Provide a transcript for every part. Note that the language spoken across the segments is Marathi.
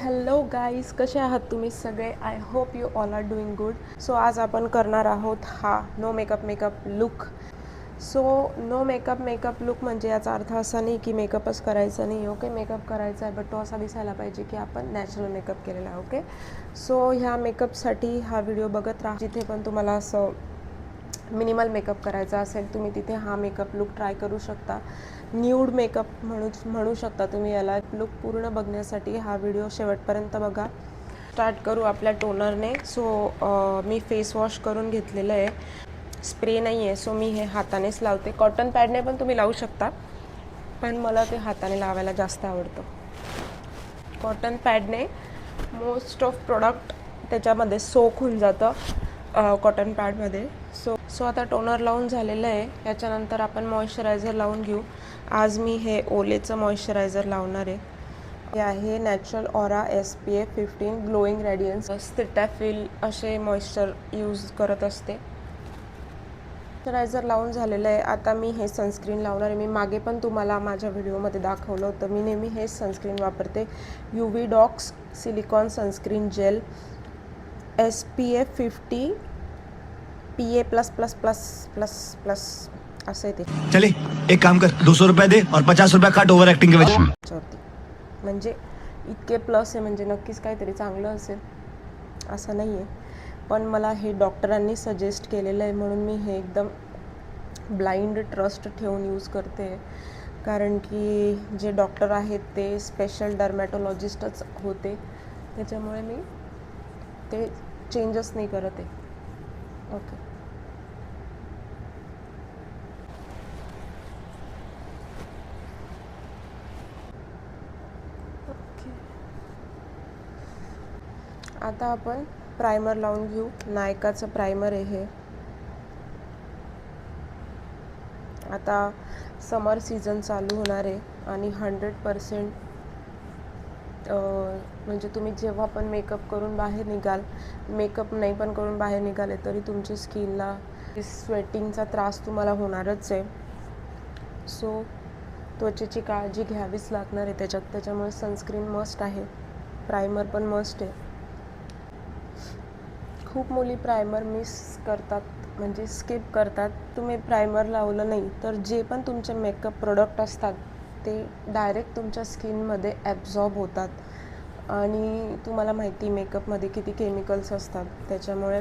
हॅलो गाईज कसे आहात तुम्ही सगळे? I hope you all are doing good so आज आपण करणार आहोत हा no makeup makeup look so no makeup makeup look म्हणजे याचा अर्थ असा नाही की मेकअपच करायचा नाही ओके मेकअप करायचा आहे बट तो असा दिसायला पाहिजे की आपण नॅचरल मेकअप केलेला आहे ओके सो ह्या मेकअपसाठी हा व्हिडिओ बघत राहा जिथे पण तुम्हाला असं मिनिमल मेकअप करायचा असेल तुम्ही तिथे हा मेकअप लुक ट्राय करू शकता. न्यूड मेकअप म्हणू म्हणू शकता तुम्ही याला. लुक पूर्ण बघण्यासाठी हा व्हिडिओ शेवटपर्यंत बघा. स्टार्ट करू आपल्या टोनरने. सो मी फेस वॉश करून घेतलेलं आहे. स्प्रे नाही आहे सो मी हे हातानेच लावते. कॉटन पॅडने पण तुम्ही लावू शकता. पण मला ते हाताने लावायला जास्त आवडतं. कॉटन पॅडने मोस्ट ऑफ प्रोडक्ट त्याच्यामध्ये सोक होऊन जातं. कॉटन पॅडमध्ये सो सो आता टोनर लावून झालेलं आहे. याच्यानंतर आपण मॉइश्चरायझर लावून घेऊ. आज मी हे ओलेचं मॉइश्चरायझर लावणार आहे. हे आहे natural aura S P F fifteen glowing radiance स्टिटॅफिल असे मॉइश्चर यूज करत असते. मॉइश्चरायझर लावून झालेलं आहे. आता मी हे सनस्क्रीन लावणार आहे. मी मागे पण तुम्हाला माझ्या व्हिडिओमध्ये दाखवलं होतं. मी नेहमी हे सनस्क्रीन वापरते. U V Doux silicone sunscreen gel S P F fifty P A plus plus plus plus plus असं आहे ते. चले एक काम कर दो सौ रुपया दे और पचास रुपया काट ओवर एक्टिंग के वजह त्याच्यावरती म्हणजे इतके प्लस आहे म्हणजे नक्कीच काहीतरी चांगलं असेल. असं नाही आहे. पण मला हे डॉक्टरांनी सजेस्ट केलेलं आहे म्हणून मी हे एकदम ब्लाइंड ट्रस्ट ठेवून यूज करते. कारण की जे डॉक्टर आहेत ते स्पेशल डर्मॅटोलॉजिस्टच होते. त्याच्यामुळे मी ते चेंजच नाही करत आहे. ओके ओके आता आपण प्रायमर लावून घेऊ. नायकाचं प्रायमर आहे हे. आता समर सीझन चालू होणार आहे आणि हंड्रेड पर्सेंट म्हणजे तुम्ही जेव्हा पण मेकअप करून बाहेर निघाल मेकअप नाही पण करून बाहेर निघाले तरी तुमची स्किनला स्वेटिंगचा त्रास तुम्हाला होणारच आहे. सो त्वचेची काळजी घ्यावीच लागणार आहे त्याच्यात. त्याच्यामुळे सनस्क्रीन मस्ट आहे. प्रायमर पण मस्ट आहे. खूप मुली प्रायमर मिस करतात म्हणजे स्किप करतात. तुम्ही प्रायमर लावलं नाही तर जे पण तुमचे मेकअप प्रोडक्ट असतात ते डायरेक्ट तुमच्या स्किनमध्ये ॲब्झॉर्ब होतात. आणि तुम्हाला माहिती मेकअपमध्ये किती केमिकल्स असतात त्याच्यामुळे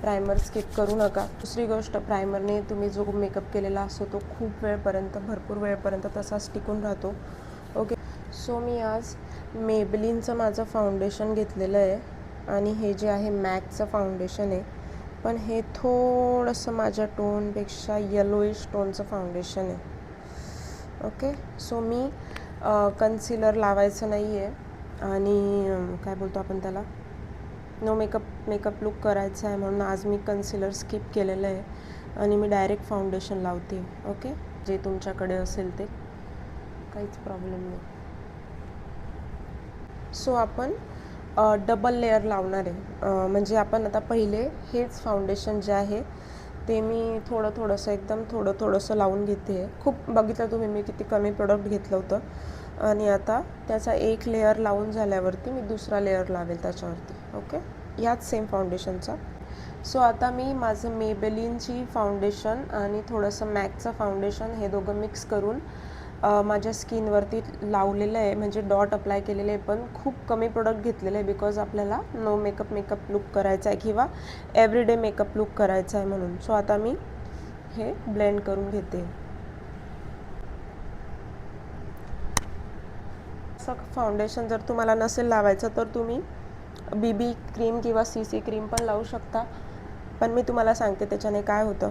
प्रायमर स्किप करू नका. दुसरी गोष्ट प्रायमरने तुम्ही जो मेकअप केलेला असतो तो खूप वेळपर्यंत भरपूर वेळपर्यंत तसाच टिकून राहतो. ओके सो मी आज मेबलिनचं माझं फाउंडेशन घेतलेलं आहे आणि हे जे आहे मॅकचं फाउंडेशन आहे. पण हे थोडंसं माझ्या टोनपेक्षा येलोइश टोनचं फाउंडेशन आहे. ओके सो मी कन्सिलर लावायचं नाही आहे आणि काय बोलतो आपण त्याला? नो मेकअप मेकअप लुक करायचा आहे म्हणून आज मी कन्सिलर स्किप केलेलं आहे आणि मी डायरेक्ट फाउंडेशन लावते ओके जे तुमच्याकडे असेल ते. काहीच प्रॉब्लेम नाही. सो आपण डबल लेअर लावणार आहे. म्हणजे आपण आता पहिले हेच फाउंडेशन जे आहे ते मी थोडं थोडंसं एकदम थोडं थोडंसं लावून घेते. खूप बघितलं तुम्ही मी किती कमी प्रोडक्ट घेतलं होतं. आणि आता त्याचा एक लेअर लावून झाल्यावरती मी दुसरा लेअर लावेल त्याच्यावरती ओके याच सेम फाउंडेशनचा सो आता मी माझं मेबेलिनची फाउंडेशन आणि थोडंसं मॅकचं फाउंडेशन हे दोघं मिक्स करून माझ्या स्किनवरती लावलेलं आहे. म्हणजे डॉट अप्लाय केलेलं आहे पण खूप कमी प्रोडक्ट घेतलेले आहे बिकॉज आपल्याला नो मेकअप मेकअप लुक करायचा आहे किंवा एव्हरीडे मेकअप लुक करायचा आहे म्हणून. सो आता मी हे ब्लेंड करून घेते. असं फाउंडेशन जर तुम्हाला नसेल लावायचं तर तुम्ही बी बी क्रीम किंवा सी सी क्रीम पण लावू शकता. पण मी तुम्हाला सांगते त्याच्याने काय होतं.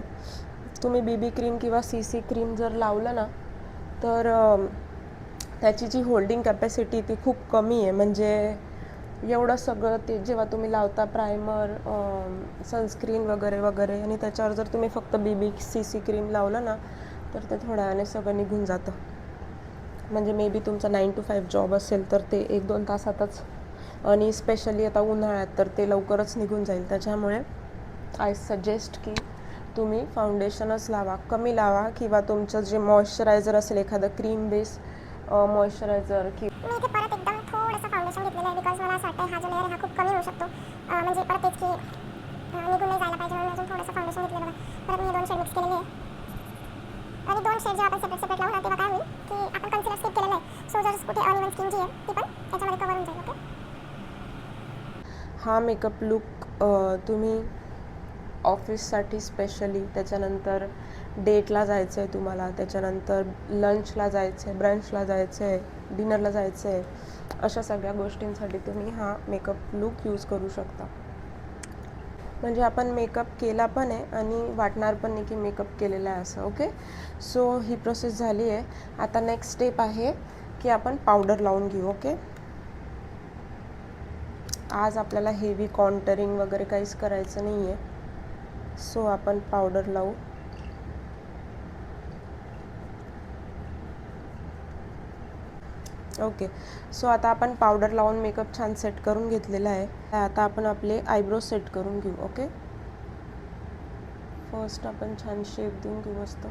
तुम्ही बी बी क्रीम किंवा सी सी क्रीम जर लावलं ना तर त्याची जी होल्डिंग कॅपॅसिटी ती खूप कमी आहे. म्हणजे एवढं सगळं ते जेव्हा तुम्ही लावता प्रायमर सनस्क्रीन वगैरे वगैरे आणि त्याच्यावर जर तुम्ही फक्त B B C C cream लावलं ना तर ते थोड्या वेळाने सगळं निघून जातं. म्हणजे मे बी तुमचा नाईन टू फाईव्ह जॉब असेल तर ते एक दोन तासातच. आणि स्पेशली आता उन्हाळ्यात तर ते लवकरच निघून जाईल. त्याच्यामुळे आय सजेस्ट की तुम्ही फाउंडेशनच लावा. कमी लावा किंवा तुमचं जे मॉइश्चरायझर असेल एखादं क्रीम बेस मॉइश्चरायझर की मी इथे परत एकदम थोडंसं फाउंडेशन घेतलेलं आहे बिकॉज मला असं वाटतं हा जो लेअर हा खूप कमी होऊ शकतो. म्हणजे परत तेच की निघून नाही जायला पाहिजे म्हणून अजून थोडंसं फाउंडेशन बघा परत मी दोन शेड मिक्स केलेले आहे. आणि दोन शेड जेव्हा आपण सेपरेट सेपरेट लावू ना तेव्हा काय होईल की आपण कन्सिलर स्किप केलेलं आहे सो जर कुठे अनइवन स्किन जी आहे ती पण त्याच्यामध्ये कवर होऊन जाईल ओके हा मेकअप लुक तुम्ही ऑफिससाठी स्पेशली त्याच्यानंतर डेटला जायचं आहे तुम्हाला त्याच्यानंतर लंचला जायचं आहे ब्रंचला जायचं आहे डिनरला जायचं आहे अशा सगळ्या गोष्टींसाठी तुम्ही हा मेकअप लुक यूज करू शकता. म्हणजे आपण मेकअप केला पण आहे आणि वाटणार पण नाही की मेकअप केलेला आहे असं ओके सो ही प्रोसेस झाली आहे. आता नेक्स्ट स्टेप आहे की आपण पावडर लावून घेऊ ओके आज आपल्याला हेवी कॉन्टरिंग वगैरे काहीच करायचं नाही आहे सो आपण पावडर लावू. ओके सो आता आपण पावडर लावून मेकअप छान सेट करून घेतलेला आहे. आता आपण आपले आयब्रो सेट करून घेऊ ओके फर्स्ट आपण छान शेप देऊन घेऊ मस्त.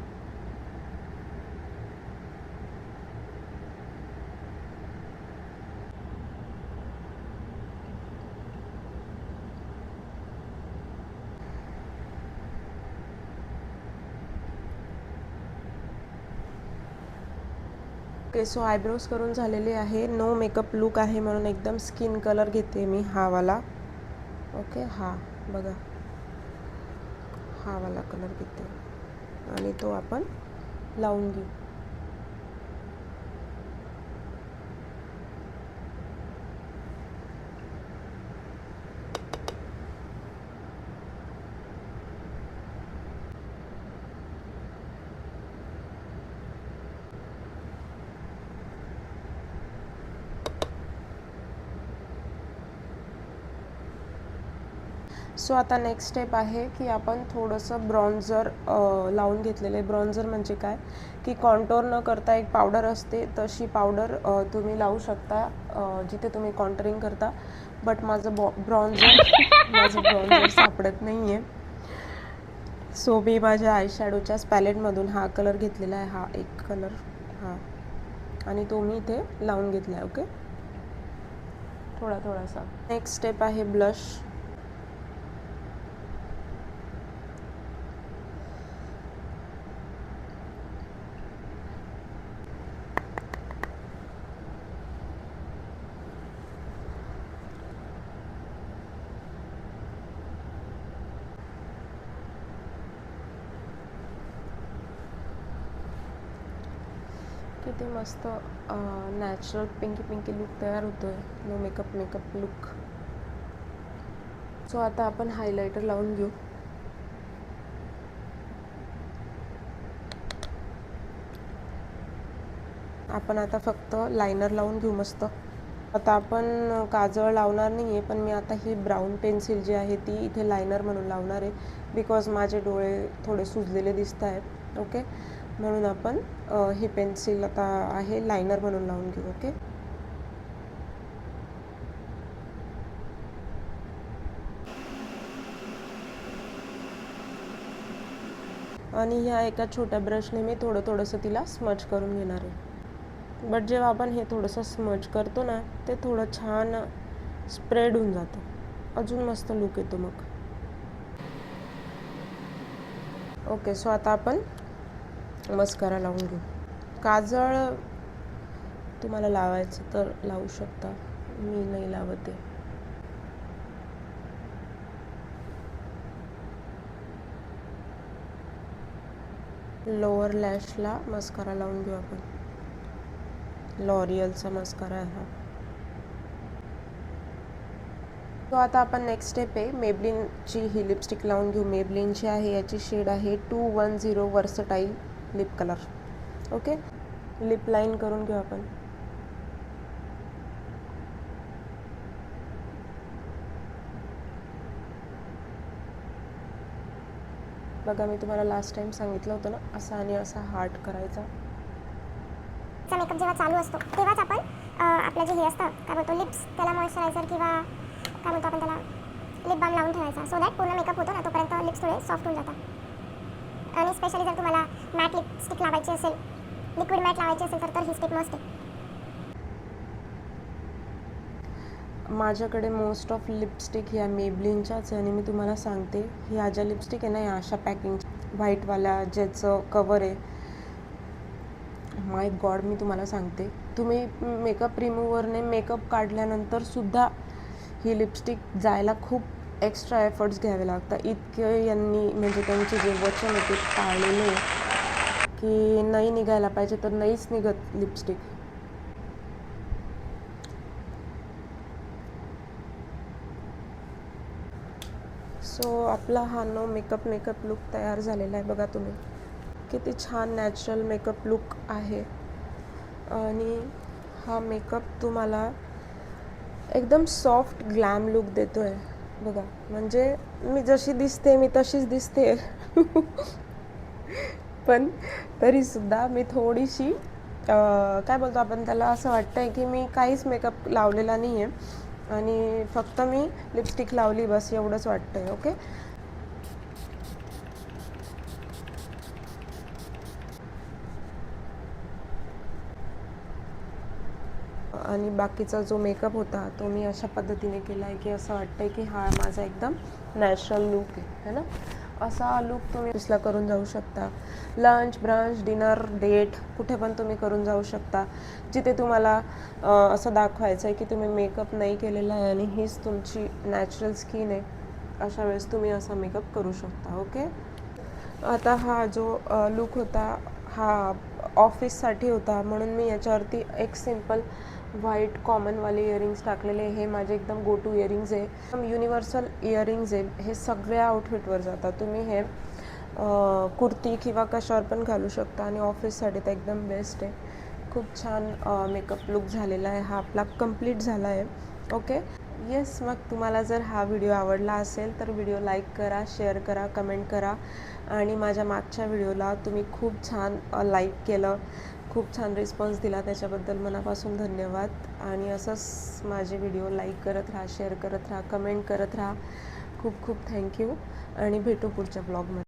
ओके सो आयब्रोज करून झालेले आहे. नो मेकअप लुक आहे म्हणून एकदम स्किन कलर घेते मी हावाला. ओके हा बघा. हावाला कलर घेते. आणि तो आपण लावून घेऊ. सो आता नेक्स्ट स्टेप आहे की आपण थोडंसं ब्रॉन्झर लावून घेतलेलं आहे. ब्रॉन्झर म्हणजे काय? की कॉन्टोर न करता एक पावडर असते. तशी पावडर तुम्ही लावू शकता जिथे तुम्ही कॉन्टरिंग करता. बट माझं बॉ ब्रॉन्झर माझं ब्रॉन्झर सापडत नाही आहे सो मी माझ्या आय शॅडोच्याच पॅलेटमधून हा कलर घेतलेला आहे. हा एक कलर हा. आणि तो मी इथे लावून घेतला आहे ओके थोडा थोडासा. नेक्स्ट स्टेप आहे ब्लश किती मस्त नॅचरल पिंकी पिंकी लुक तयार होतो आहे no makeup makeup look so आता आपण हायलायटर लावून घेऊ. आपण आता फक्त लायनर लावून घेऊ मस्त. आता आपण काजळ लावणार नाही आहे पण मी आता ही ब्राऊन पेन्सिल जी आहे ती इथे लायनर म्हणून लावणार आहे. बिकॉज माझे डोळे थोडे सुजलेले दिसत आहेत ओके म्हणून आपण ही पेन्सिल आता आहे लायनर म्हणून लावून घेऊ ओके? आणि ह्या एका छोट्या ब्रशने मी थोडं थोडंसं तिला स्मच करून घेणार आहे. बट जेव्हा आपण हे थोडंसं स्मच करतो ना ते थोडं छान स्प्रेड होऊन जातं. अजून मस्त लुक येतो मग. ओके सो आता आपण मस्कारा लावून घेऊ. काजळ तुम्हाला लावायचं तर लावू शकता. मी नाही लावत आहे. लोअर लॅशला मस्कारा लावून घेऊ आपण. लॉरियलचा मस्कारा आहे हा. तो आता आपण नेक्स्ट स्टेप आहे. मेबलिनची ही लिपस्टिक लावून घेऊ. मेबलिनची आहे याची शेड आहे two one zero versatile lip colour okay lip line करून घेऊ आपण. बघा मी तुम्हाला लास्ट टाइम सांगितलं होतं ना असा आणि असा हार्ट करायचा. मेकअप जेव्हा चालू असतो तेव्हाच आपण आपलं जे हे असतं काय म्हणतो लिप्स त्याला मॉइश्चरायझर किंवा काय म्हणतो आपण त्याला लिप बाम लावून ठेवायचा. सो दॅट पूर्ण मेकअप होतो ना तोपर्यंत लिप्स थोडे सॉफ्ट होऊन जातात. आणि स्पेशली जर तुम्हाला मॅट लिपस्टिक लावायची असेल लिक्विड मॅट लावायची असेल तर तर ही स्टिक मस्त माझ्याकडे मोस्ट ऑफ लिपस्टिक ह्या मेबलिनच्याच आहे आणि मी तुम्हाला सांगते ह्या ज्या लिपस्टिक आहे ना या अशा पॅकिंग व्हाईटवाल्या ज्याचं कवर आहे माय गॉड मी तुम्हाला सांगते. तुम्ही मेकअप रिमूव्हरने मेकअप काढल्यानंतर सुद्धा ही लिपस्टिक जायला खूप एक्स्ट्रा एफर्ट्स घ्यावे लागतात. इतके यांनी म्हणजे त्यांचे जे वचन होते पाळलेले की नाही निघायला पाहिजे तर नाहीच निघत लिपस्टिक सो आपला हा नो मेकअप मेकअप लुक तयार झालेला आहे बघा तुम्ही. किती छान नॅचरल मेकअप लुक आहे. आणि हा मेकअप तुम्हाला एकदम सॉफ्ट ग्लॅम लुक देतो आहे बघा म्हणजे मी जशी दिसते मी तशीच दिसते. पण तरीसुद्धा मी थोडीशी काय बोलतो आपण त्याला असं वाटतं आहे की मी काहीच मेकअप लावलेला नाही आहे आणि फक्त मी लिपस्टिक लावली बस एवढंच वाटतं आहे ओके आणि बाकीचा जो मेकअप होता तो मी अशा पद्धतीने केला आहे की असं वाटतं आहे की हा माझा एकदम नॅचरल लुक आहे है ना? असा लुक तुम्ही दुसरा करून जाऊ शकता. लंच ब्रंच डिनर डेट कुठे पण तुम्ही करून जाऊ शकता. जिथे तुम्हाला असं दाखवायचं आहे की तुम्ही मेकअप नाही केलेला आहे आणि हीच तुमची नॅचरल स्किन आहे अशा वेळेस तुम्ही असा मेकअप करू शकता ओके आता हा जो लुक होता हा ऑफिससाठी होता म्हणून मी याच्यावरती एक सिंपल व्हाईट कॉमनवाले इयरिंग्स टाकलेले हे माझे एकदम गो टू इयरिंग्ज आहे युनिव्हर्सल इयरिंग्ज आहे. हे सगळ्या आउटफिटवर जातात. तुम्ही हे कुर्ती किंवा कशावर पण घालू शकता आणि ऑफिससाठी तर एकदम बेस्ट आहे. खूप छान मेकअप लुक झालेला आहे. हा आपला कंप्लीट झाला आहे. ओके येस मग तुम्हाला जर हा व्हिडिओ आवडला असेल तर व्हिडिओ लाईक करा शेअर करा कमेंट करा. आणि माझ्या मागच्या व्हिडिओला तुम्ही खूप छान लाईक केलं. खूप छान रिस्पॉन्स दिला त्याच्याबद्दल. मनापासून धन्यवाद. आणि असंच माझे व्हिडिओ लाईक करत राहा शेअर करत राहा कमेंट करत राहा. खूप खूप थँक्यू आणि भेटू पुढच्या ब्लॉगमध्ये